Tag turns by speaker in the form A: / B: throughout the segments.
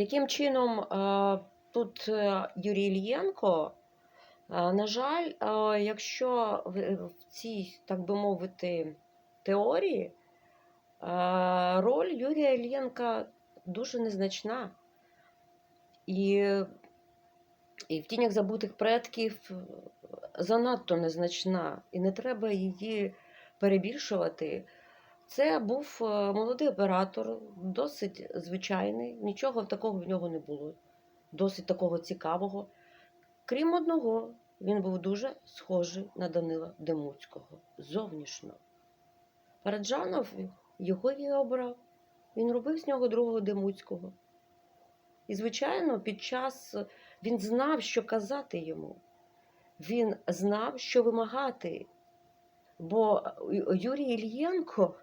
A: Яким чином е, тут е, Юрій Ільєнко, е, на жаль, якщо в цій, так би мовити, теорії, роль Юрія Ільєнка дуже незначна. І, і в тінях забутих предків занадто незначна, і не треба її перебільшувати. Це був е, молодий оператор, досить звичайний, нічого такого в нього не було, досить такого цікавого. Крім одного, він був дуже схожий на Данила Демуцького зовнішньо. Параджанов його і обрав. Він робив з нього другого Демуцького. І, звичайно, під час він знав, що казати йому. Він знав, що вимагати. Бо Юрій Ільєнко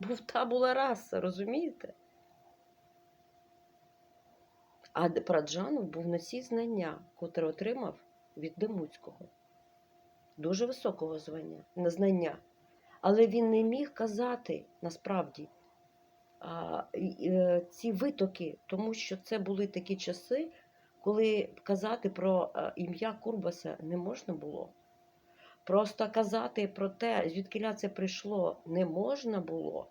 A: був табула раса, розумієте? А Праджанов був носій знання, котре отримав від Демуцького. Дуже високого звання, знання. Але він не міг казати насправді а, е, ці витоки, тому що це були такі часи, коли казати про е, ім'я Курбаса не можна було. Просто казати про те, звідки це прийшло, не можна було.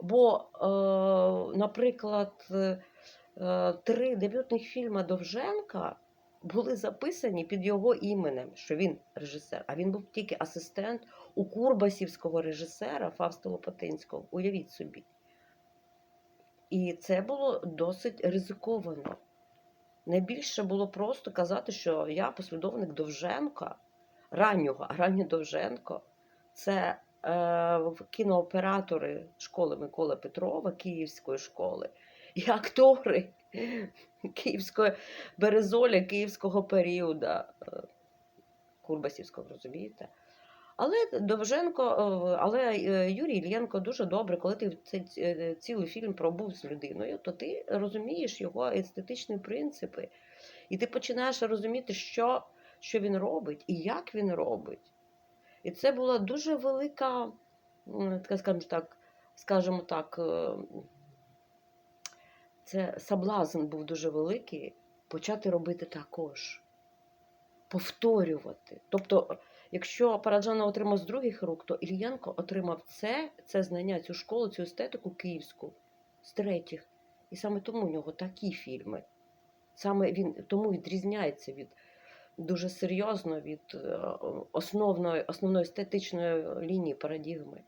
A: Бо, е, наприклад, е, три дебютних фільми Довженка були записані під його іменем, що він режисер, а він був тільки асистент у Курбасівського режисера Фавста Лопатинського. Уявіть собі. І це було досить ризиковано. Найбільше було просто казати, що я послідовник Довженка, раннього, а Довженко це е, кінооператори школи Миколи Петрова, Київської школи, і актори Київської Березоля, Київського періоду, е, Курбасівського, розумієте? Але Довженко, е, але е, Юрій Ільєнко дуже добре, коли ти цілий фільм пробув з людиною, то ти розумієш його естетичні принципи. І ти починаєш розуміти, що, що він робить і як він робить. І це була дуже велика, скажімо так, скажімо так, е, це соблазн був дуже великий почати робити також, повторювати. Тобто, якщо Параджанов отримав з других рук, то Ільєнко отримав це, це знання, цю школу, цю естетику київську з третіх. І саме тому у нього такі фільми. Саме він тому відрізняється від дуже серйозно від е, основної, основної естетичної лінії парадігми.